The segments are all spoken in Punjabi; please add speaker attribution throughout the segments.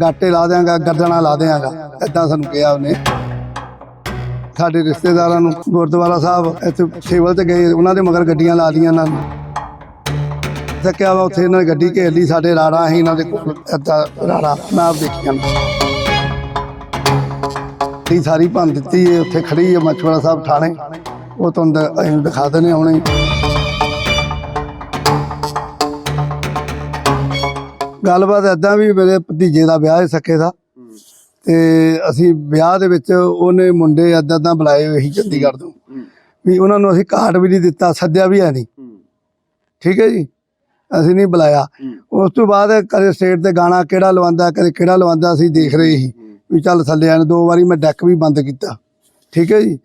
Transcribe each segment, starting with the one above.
Speaker 1: ਗਾਟੇ ਲਾ ਦਿਆਂਗਾ ਗਰਦਣਾ ਲਾ ਦਿਆਂਗਾ, ਏਦਾਂ ਸਾਨੂੰ ਕਿਹਾ ਉਹਨੇ। ਸਾਡੇ ਰਿਸ਼ਤੇਦਾਰਾਂ ਨੂੰ, ਗੁਰਦੁਆਰਾ ਸਾਹਿਬ ਇੱਥੇ ਸੇਵਲ ਤੇ ਗਏ, ਉਹਨਾਂ ਦੇ ਮਗਰ ਗੱਡੀਆਂ ਲਾ ਦੀਆਂ ਇਹਨਾਂ ਨੇ। ਸਕਿਆ ਵਾ ਉੱਥੇ ਇਹਨਾਂ ਨੇ ਗੱਡੀ ਘੇਰ ਲਈ, ਸਾਡੇ ਰਾੜਾ, ਅਸੀਂ ਇਹਨਾਂ ਦੇ ਕੋਲ ਏਦਾਂ ਰਾੜਾ, ਮੈਂ ਆਪ ਦੇਖੀਆਂ ਇਹ ਸਾਰੀ ਭੰਨ ਦਿੱਤੀ ਹੈ ਉੱਥੇ ਖੜੀ ਹੈ ਮਛਵਾੜਾ ਸਾਹਿਬ ਥਾਣੇ। ਉਹ ਤੁਹਾਨੂੰ ਦ- ਅਸੀਂ ਦਿਖਾ ਦਿੰਦੇ ਹੁਣੇ। ਗੱਲਬਾਤ ਏਦਾਂ ਵੀ ਮੇਰੇ ਭਤੀਜੇ ਦਾ ਵਿਆਹ ਹੈ ਸਕੇ ਦਾ। ਤੇ ਅਸੀਂ ਵਿਆਹ ਦੇ ਵਿੱਚ ਉਹਨੇ ਮੁੰਡੇ ਏਦਾਂ ਏਦਾਂ ਬੁਲਾਏ ਹੋਏ ਸੀ ਚੰਡੀਗੜ੍ਹ ਤੋਂ। ਵੀ ਉਹਨਾਂ ਨੂੰ ਅਸੀਂ ਕਾਰਡ ਵੀ ਨਹੀਂ ਦਿੱਤਾ, ਸੱਦਿਆ ਵੀ ਹੈ ਨਹੀਂ। ਠੀਕ ਹੈ ਜੀ? ਅਸੀਂ ਨਹੀਂ ਬੁਲਾਇਆ। ਉਸ ਤੋਂ ਬਾਅਦ ਕਦੇ ਸਟੇਟ ਤੇ ਗਾਣਾ ਕਿਹੜਾ ਲਵਾਉਂਦਾ, ਕਦੇ ਕਿਹੜਾ ਲਵਾਉਂਦਾ ਅਸੀਂ ਦੇਖ ਰਹੇ ਸੀ। ਵੀ ਚੱਲ ਥੱਲੇ ਆਣ ਦੋ ਵਾਰੀ ਮੈਂ ਡੈਕ ਵੀ ਬੰਦ ਕੀਤਾ। ਠੀਕ ਹੈ ਜੀ?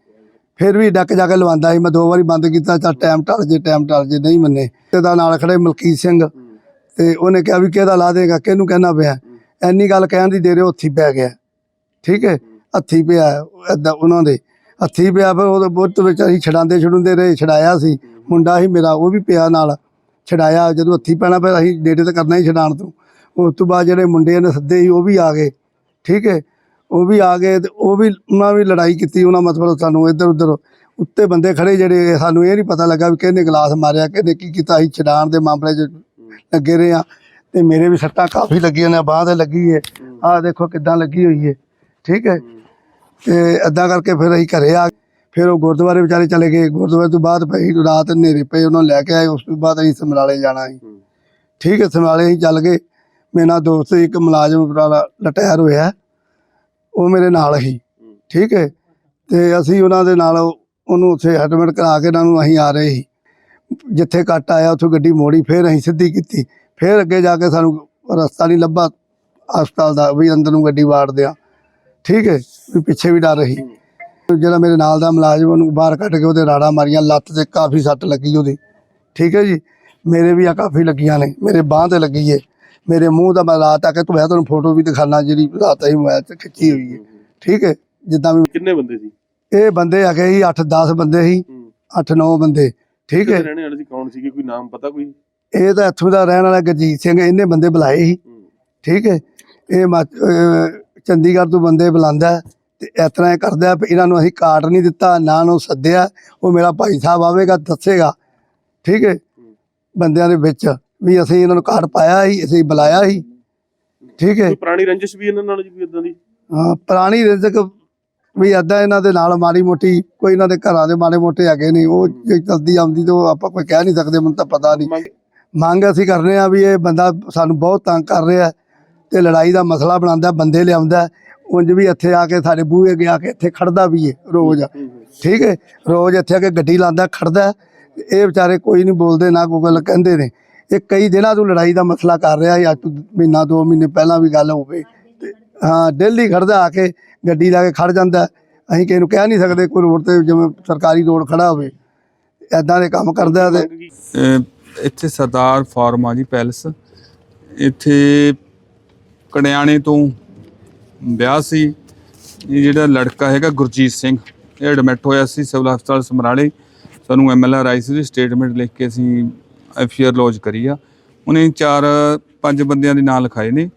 Speaker 1: ਫਿਰ ਵੀ ਡੈਕ ਜਾ ਕੇ ਲਵਾਉਂਦਾ ਸੀ, ਮੈਂ ਦੋ ਵਾਰੀ ਬੰਦ ਕੀਤਾ, ਚੱਲ ਟਾਈਮ ਟਲ ਜੇ ਟਾਈਮ ਟਲ ਜੇ, ਨਹੀਂ ਮੰਨੇ। ਤੇ ਦਾ ਨਾਲ ਖੜੇ ਮਲਕੀਤ ਸਿੰਘ। ਤੇ ਉਹਨੇ ਕਿਹਾ ਵੀ ਕਿਹਦਾ ਲਾ ਦੇਗਾ, ਕਿਹਨੂੰ ਕਹਿਣਾ ਪਿਆ? ਐਨੀ ਗੱਲ ਕਹਿਣ ਦੀ ਦੇਰੇ ਹੱਥੀ ਪੈ ਗਿਆ। ਠੀਕ ਹੈ? ਹੱਥੀ ਪਿਆ ਏਦਾਂ ਉਹਨਾਂ ਦੇ। ਹੱਥੀ ਪਿਆ ਫਿਰ ਉਹਦੇ ਬੁੱਤ ਵਿੱਚ ਅਸੀਂ ਛਡਾਉਂਦੇ ਛਡੁੰਦੇ ਰਹੇ, ਛਡਾਇਆ ਸੀ। ਮੁੰਡਾ ਸੀ ਮੇਰਾ, ਉਹ ਵੀ ਪਿਆ ਨਾਲ। ਛਡਾਇਆ, ਜਦੋਂ ਹੱਥੀ ਪੈਣਾ ਫਿਰ ਅਸੀਂ ਨੇੜੇ ਤਾਂ ਕਰਨਾ ਹੀ ਛਡਾਣ ਤੋਂ। ਉਸ ਤੋਂ ਬਾਅਦ ਜਿਹੜੇ ਮੁੰਡੇ ਨੇ ਸੱਦੇ ਸੀ, ਉਹ ਵੀ ਆ ਗਏ। ਠੀਕ ਹੈ? ਉਹ ਵੀ ਆ ਗਏ ਤੇ ਉਹ ਵੀ, ਉਹਨਾਂ ਵੀ ਲੜਾਈ ਕੀਤੀ, ਉਹਨਾਂ ਮਤਲਬ ਸਾਨੂੰ ਇੱਧਰ ਉੱਧਰ ਉੱਤੇ ਬੰਦੇ ਖੜੇ ਜਿਹੜੇ ਸਾਨੂੰ ਇਹ ਨਹੀਂ ਪਤਾ ਲੱਗਾ ਵੀ ਕਿਹਨੇ ਗਲਾਸ ਮਾਰਿਆ, ਕਿਹਨੇ ਕੀ ਕੀਤਾ, ਅਸੀਂ ਛਡਾਣ ਦੇ ਮਾਮਲੇ 'ਚ ਲੱਗੇ ਰਹੇ ਆ ਤੇ ਮੇਰੇ ਵੀ ਸੱਟਾਂ ਕਾਫੀ ਲੱਗੀਆਂ ਨੇ ਬਾਂਹ ਤੇ ਲੱਗੀ ਹੈ। ਆਹ ਦੇਖੋ ਕਿੱਦਾਂ ਲੱਗੀ ਹੋਈ ਹੈ ਠੀਕ ਹੈ ਤੇ ਏਦਾਂ ਕਰਕੇ ਫਿਰ ਅਸੀਂ ਘਰੇ ਆ। ਫਿਰ ਉਹ ਗੁਰਦੁਆਰੇ ਵਿਚਾਰੇ ਚਲੇ ਗਏ। ਗੁਰਦੁਆਰੇ ਤੋਂ ਬਾਅਦ ਪਈ ਰਾਤ ਹਨੇਰੇ ਪਏ ਉਹਨਾਂ ਲੈ ਕੇ ਆਏ। ਉਸ ਤੋਂ ਬਾਅਦ ਅਸੀਂ ਸਮਰਾਲੇ ਜਾਣਾ ਸੀ। ਠੀਕ ਹੈ ਸਮਰਾਲੇ ਅਸੀਂ ਚੱਲ ਗਏ। ਮੇਰਾ ਦੋਸਤ ਇੱਕ ਮੁਲਾਜ਼ਮ ਵਾਲਾ ਰਿਟਾਇਰ ਹੋਇਆ। ਉਹ ਮੇਰੇ ਨਾਲ ਹੀ। ਠੀਕ ਹੈ ਤੇ ਅਸੀਂ ਉਹਨਾਂ ਦੇ ਨਾਲ ਉਹਨੂੰ ਉੱਥੇ ਐਡਮਿਟ ਕਰਾ ਕੇ ਇਹਨਾਂ ਨੂੰ ਅਸੀਂ ਆ ਰਹੇ ਸੀ। ਜਿੱਥੇ ਕੱਟ ਆਇਆ ਉੱਥੋਂ ਗੱਡੀ ਮੋੜੀ ਫਿਰ ਅਸੀਂ ਸਿੱਧੀ ਕੀਤੀ। ਫਿਰ ਅੱਗੇ ਜਾ ਕੇ ਸਾਨੂੰ ਰਸਤਾ ਨਹੀਂ ਲੱਭਾ। ਹਸਪਤਾਲ ਦਾ ਵੀ ਅੰਦਰ ਨੂੰ ਗੱਡੀ ਵਾੜ ਦਿਆਂ ਠੀਕ ਹੈ ਵੀ ਪਿੱਛੇ ਵੀ ਡਰ ਰਹੀ। ਜਿਹੜਾ ਮੇਰੇ ਨਾਲ ਦਾ ਮੁਲਾਜ਼ਮ ਉਹਨੂੰ ਬਾਹਰ ਕੱਢ ਕੇ ਉਹਦੇ ਰਾੜਾ ਮਾਰੀਆਂ ਲੱਤ ਤੇ ਕਾਫੀ ਸੱਟ ਲੱਗੀ ਉਹਦੀ। ਠੀਕ ਹੈ ਜੀ ਮੇਰੇ ਵੀ ਆ ਕਾਫੀ ਲੱਗੀਆਂ ਨੇ ਮੇਰੇ ਬਾਹ ਤੇ ਲੱਗੀ ਏ। ਮੇਰੇ ਮੂੰਹ ਦਾ ਮੈਂ ਰਾਤ ਆ ਕੇ ਮੈਂ ਤੁਹਾਨੂੰ ਫੋਟੋ ਵੀ ਦਿਖਾਣਾ ਜਿਹੜੀ ਰਾਤ ਹੀ ਮੋਬਾਈਲ ਤੇ ਖਿੱਚੀ ਹੋਈ ਹੈ ਠੀਕ ਹੈ ਜਿੱਦਾਂ ਵੀ
Speaker 2: ਕਿੰਨੇ ਬੰਦੇ ਸੀ?
Speaker 1: ਇਹ ਬੰਦੇ ਹੈਗੇ ਸੀ 8-10 ਬੰਦੇ ਸੀ 8-9 ਬੰਦੇ। ਠੀਕ ਹੈ।
Speaker 2: ਰਹਿਣੇ ਵਾਲੇ ਸੀ ਕੌਣ ਸੀਗੇ ਕੋਈ ਨਾਮ ਪਤਾ ਕੋਈ?
Speaker 1: ਇਹ ਤਾਂ ਇੱਥੋਂ ਦਾ ਰਹਿਣ ਵਾਲਾ ਗੁਰਜੀਤ ਸਿੰਘ ਇਹਨੇ ਬੰਦੇ ਬੁਲਾਏ ਸੀ। ਠੀਕ ਹੈ। ਇਹ ਚੰਡੀਗੜ੍ਹ ਤੋਂ ਬੰਦੇ ਬੁਲਾਉਂਦਾ ਤੇ ਇਸ ਤਰ੍ਹਾਂ ਇਹ ਕਰਦਾ ਵੀ ਇਹਨਾਂ ਨੂੰ ਅਸੀਂ ਕਾਰਡ ਨਹੀਂ ਦਿੱਤਾ ਨਾ ਨੂੰ ਸੱਦਿਆ ਉਹ ਮੇਰਾ ਭਾਈ ਸਾਹਿਬ ਆਵੇਗਾ ਦੱਸੇਗਾ। ਠੀਕ ਹੈ। ਬੰਦਿਆਂ ਦੇ ਵਿੱਚ ਵੀ ਅਸੀਂ ਇਹਨਾਂ ਨੂੰ ਕਾਰਡ ਪਾਇਆ ਸੀ ਅਸੀਂ ਬੁਲਾਇਆ ਸੀ। ਠੀਕ ਹੈ।
Speaker 2: ਪੁਰਾਣੀ ਰੰਜਿਸ਼ ਵੀ ਇਹਨਾਂ ਨਾਲ ਜੀ ਇਦਾਂ ਦੀ?
Speaker 1: ਹਾਂ ਪੁਰਾਣੀ ਰਿਜ਼ਕ ਵੀ ਏਦਾਂ ਇਹਨਾਂ ਦੇ ਨਾਲ ਮਾੜੀ ਮੋਟੀ ਕੋਈ ਇਹਨਾਂ ਦੇ ਘਰਾਂ ਦੇ ਮਾੜੇ ਮੋਟੇ ਹੈਗੇ ਨਹੀਂ ਉਹ ਜੇ ਚਲਦੀ ਆਉਂਦੀ ਤਾਂ ਉਹ ਆਪਾਂ ਕੋਈ ਕਹਿ ਨਹੀਂ ਸਕਦੇ ਮੈਨੂੰ ਤਾਂ ਪਤਾ ਨਹੀਂ।
Speaker 2: ਮੰਗ
Speaker 1: ਅਸੀਂ ਕਰਨੇ ਆ ਵੀ ਇਹ ਬੰਦਾ ਸਾਨੂੰ ਬਹੁਤ ਤੰਗ ਕਰ ਰਿਹਾ ਤੇ ਲੜਾਈ ਦਾ ਮਸਲਾ ਬਣਾਉਂਦਾ ਬੰਦੇ ਲਿਆਉਂਦਾ ਉਂਝ ਵੀ ਇੱਥੇ ਆ ਕੇ ਸਾਡੇ ਬੂਹੇ ਅੱਗੇ ਆ ਕੇ ਇੱਥੇ ਖੜਦਾ ਵੀ ਏ ਰੋਜ਼। ਠੀਕ ਹੈ ਰੋਜ਼ ਇੱਥੇ ਆ ਕੇ ਗੱਡੀ ਲਾਉਂਦਾ ਖੜਦਾ ਇਹ ਵਿਚਾਰੇ ਕੋਈ ਨਹੀਂ ਬੋਲਦੇ ਨਾ ਕੋਈ ਗੱਲ ਕਹਿੰਦੇ ਨੇ। ਇਹ ਕਈ ਦਿਨਾਂ ਤੋਂ ਲੜਾਈ ਦਾ ਮਸਲਾ ਕਰ ਰਿਹਾ ਸੀ ਅੱਜ ਤੋਂ ਮਹੀਨਾ ਦੋ ਮਹੀਨੇ ਪਹਿਲਾਂ ਵੀ ਗੱਲ ਹੋਵੇ। ਹਾਂ, ਡੇਲੀ ਖੜਦਾ ਆ ਕੇ ਗੱਡੀ ਲਾ ਕੇ ਖੜ ਜਾਂਦਾ। ਅਸੀਂ ਕਿਸੇ ਨੂੰ ਕਹਿ ਨਹੀਂ ਸਕਦੇ ਕੋਈ ਰੋਡ ਤੇ ਜਿਵੇਂ ਸਰਕਾਰੀ ਰੋਡ ਖੜਾ ਹੋਵੇ। ਐਦਾਂ ਦੇ ਕੰਮ ਕਰਦਾ ਤੇ।
Speaker 3: ਇੱਥੇ ਸਰਦਾਰ ਫਾਰਮਾ ਜੀ ਪੈਲਸ। ਇੱਥੇ ਕੜਿਆਣੇ ਤੋਂ ਵਿਆਹ ਸੀ। ਇਹ ਜਿਹੜਾ ਲੜਕਾ ਹੈਗਾ ਗੁਰਜੀਤ ਸਿੰਘ, ਇਹ ਐਡਮਿਟ ਹੋਇਆ ਸੀ ਸਿਵਲ ਹਸਪਤਾਲ ਸਮਰਾਲੇ। ਸਾਨੂੰ ਐਮਐਲਆਰ ਆਈ ਸੀ ਸਟੇਟਮੈਂਟ ਲਿਖ ਕੇ ਅਸੀਂ ਐਫਆਰ ਲੌਜ ਕਰੀ ਆ। ਉਹਨੇ ਚਾਰ, ਪੰਜ ਬੰਦਿਆਂ ਦੇ ਨਾਂ ਲਿਖਾਏ ਨੇ।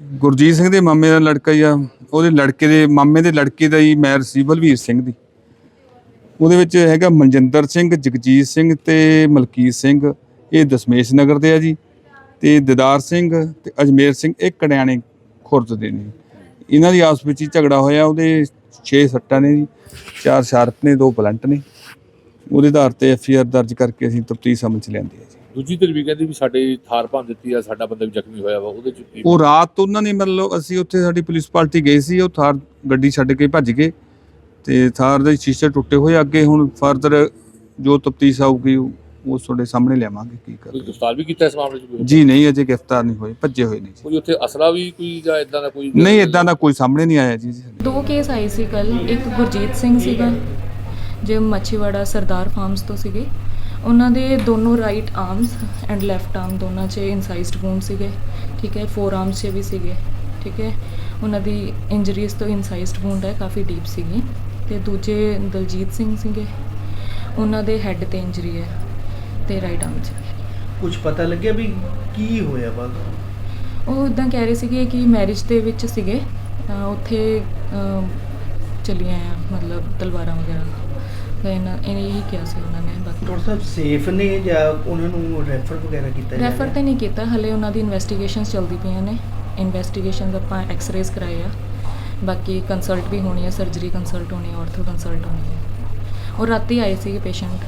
Speaker 3: ਗੁਰਜੀਤ ਸਿੰਘ ਦੇ ਮਾਮੇ ਦਾ ਲੜਕਾ ਹੀ ਆ, ਉਹਦੇ ਲੜਕੇ ਦੇ ਮਾਮੇ ਦੇ ਲੜਕੇ ਦਾ ਹੀ ਮੈਰ ਸੀ ਬਲਵੀਰ ਸਿੰਘ ਦੀ। ਉਹਦੇ ਵਿੱਚ ਹੈਗਾ ਮਨਜਿੰਦਰ ਸਿੰਘ, ਜਗਜੀਤ ਸਿੰਘ ਤੇ ਮਲਕੀਤ ਸਿੰਘ। ਇਹ ਦਸ਼ਮੇਸ਼ ਨਗਰ ਦੇ ਆ ਜੀ ਤੇ ਦਿਦਾਰ ਸਿੰਘ ਤੇ ਅਜਮੇਰ ਸਿੰਘ, ਇਹ ਕੜਿਆਣੇ ਖੁਰਦ ਦੇ ਨੇ। ਇਹਨਾਂ ਦੀ ਆਪਸ ਵਿੱਚ ਹੀ ਝਗੜਾ ਹੋਇਆ, ਉਹਦੇ 6 ਸੱਟਾਂ ਨੇ ਜੀ, ਚਾਰ ਸ਼ਾਰਪ ਨੇ, ਦੋ ਬਲੰਟ ਨੇ। ਉਹਦੇ ਆਧਾਰ ਤੇ ਐਫਆਰ ਦਰਜ ਕਰਕੇ ਅਸੀਂ ਤਫਤੀਸ਼ ਸਮਝ ਚ ਲਿਆਂਦੀ ਹੈ ਜੀ।
Speaker 4: ਦੂਜੀ ਧਿਰ ਵੀ ਕਹਿੰਦੀ ਵੀ ਸਾਡੇ ਥਾਰ ਭੰਨ ਦਿੱਤੀ ਆ ਸਾਡਾ ਬੰਦਾ ਵੀ ਜ਼ਖਮੀ ਹੋਇਆ ਵਾ ਉਹਦੇ ਚ ਕੀ
Speaker 3: ਉਹ ਰਾਤ ਉਹਨਾਂ ਨੇ ਮਤਲਬ ਅਸੀਂ ਉੱਥੇ ਸਾਡੀ ਪੁਲਿਸ ਪਾਰਟੀ ਗਈ ਸੀ ਉਹ ਥਾਰ ਗੱਡੀ ਛੱਡ ਕੇ ਭੱਜ ਗਏ ਤੇ ਥਾਰ ਦੇ ਸ਼ੀਸ਼ੇ ਟੁੱਟੇ ਹੋਏ ਅੱਗੇ ਹੁਣ ਫਰਦਰ ਜੋ ਤਫਤੀਸ਼ ਆਊਗੀ ਉਹ ਉਹ ਤੁਹਾਡੇ ਸਾਹਮਣੇ ਲਿਆਵਾਂਗੇ ਕੀ
Speaker 4: ਕੋਈ
Speaker 3: ਕਰਦੇ
Speaker 4: ਗ੍ਰਿਫਤਾਰ ਵੀ ਕੀਤਾ ਇਸ ਮਾਮਲੇ ਚ ਕੋਈ?
Speaker 3: ਜੀ ਨਹੀਂ ਅਜੇ ਗ੍ਰਿਫਤਾਰ ਨਹੀਂ ਹੋਏ ਭੱਜੇ ਹੋਏ ਨੇ ਜੀ।
Speaker 4: ਕੋਈ ਉੱਥੇ ਅਸਲਾ ਵੀ ਕੋਈ ਜਾਂ ਇਦਾਂ ਦਾ ਕੋਈ
Speaker 3: ਨਹੀਂ ਇਦਾਂ ਦਾ ਕੋਈ ਸਾਹਮਣੇ ਨਹੀਂ ਆਇਆ ਜੀ
Speaker 5: ਦੋ ਕੇਸ ਆਏ ਸੀ ਕੱਲ ਇੱਕ ਗੁਰਜੀਤ ਸਿੰਘ ਸੀਗਾ ਜੋ ਮੱਛੀਵਾੜਾ ਸਰਦਾਰ ਫਾਰਮਸ ਤੋਂ ਸੀਗੇ ਉਹਨਾਂ ਦੇ ਦੋਨੋਂ right arms and left arm ਦੋਨਾਂ 'ਚ ਇਨਸਾਈਜ਼ਡ ਵੂਨ ਸੀਗੇ ਠੀਕ ਹੈ ਫੋਰ ਆਰਮਸ 'ਚ ਵੀ ਸੀਗੇ ਠੀਕ ਹੈ। ਉਹਨਾਂ ਦੀ ਇੰਜਰੀਜ਼ ਤੋਂ ਇਨਸਾਈਜ਼ਡ ਵੂਨ ਹੈ ਕਾਫੀ ਡੀਪ ਸੀਗੀ। ਤੇ ਦੂਜੇ ਦਲਜੀਤ ਸਿੰਘ ਸੀਗੇ ਉਹਨਾਂ ਦੇ ਹੈੱਡ ਤੇ ਇੰਜਰੀ ਹੈ ਤੇ ਰਾਈਟ ਆਰਮ 'ਚ।
Speaker 6: ਕੁਝ ਪਤਾ ਲੱਗਿਆ ਵੀ ਕੀ ਹੋਇਆ ਵਾ?
Speaker 5: ਉਹ ਇਦਾਂ ਕਹਿ ਰਹੇ ਸੀਗੇ ਕਿ ਮੈਰਿਜ ਦੇ ਵਿੱਚ ਸੀਗੇ ਉੱਥੇ ਚੱਲੀਆਂ ਆ ਮਤਲਬ ਤਲਵਾਰਾਂ ਵਗੈਰਾ। ਤਾਂ ਇਹਨਾਂ ਇਹਨੇ ਇਹੀ ਕਿਹਾ ਸੀ ਉਹਨਾਂ ਨੇ ਬਾਕੀ।
Speaker 6: ਡਾਕਟਰ ਸਾਹਿਬ ਸੇਫ ਨੇ ਜਾਂ ਉਹਨਾਂ ਨੂੰ ਰੈਫਰ ਵਗੈਰਾ ਕੀਤਾ ਜਾ
Speaker 5: ਰੈਫਰ? ਤੇ ਨਹੀਂ ਕੀਤਾ ਹਲੇ ਉਹਨਾਂ ਦੀ ਇਨਵੈਸਟੀਗੇਸ਼ਨਸ ਚੱਲਦੀ ਪਈਆਂ ਨੇ। ਇਨਵੈਸਟੀਗੇਸ਼ਨਸ ਆਪਾਂ ਐਕਸ-ਰੇਜ਼ ਕਰਾਏ ਆ। ਬਾਕੀ ਕੰਸਲਟ ਵੀ ਹੋਣੀ ਹੈ ਸਰਜਰੀ ਕੰਸਲਟ ਹੋਣੀ ਹੈ ਆਰਥੋ ਕੰਸਲਟ ਹੋਣੀ ਹੈ ਉਹ ਰਾਤੀ ਆਏ ਸੀਗੇ ਪੇਸ਼ੈਂਟ